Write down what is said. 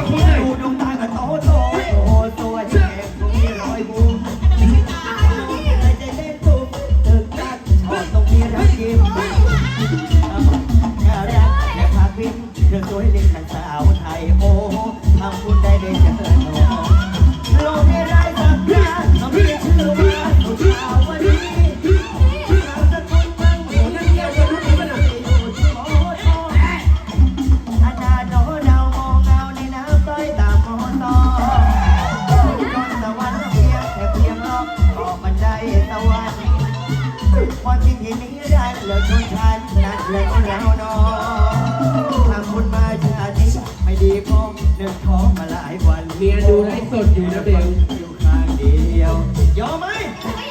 สัคนหน่อดูดวงตากับโตโโอ้โหสวยนี่ร้อยบูมเลยจะเล่นตุมตึกตัองนี้รักยิ้น่ารักและพาพิ้งเธอสวยล่นนาสาวไทยโอ้ทำคุณได้เลยเจอ ความจริงที่นี้ได้เหลือชนชั้นนั่นแหละแล้วนอทำคุณมาชาตินี้ไม่ดีพอเดินท้องมาหลายวันเมียดูไลฟ์สดอยู่นะเบลอยู่ข้างเดียว ยอมไหมไม่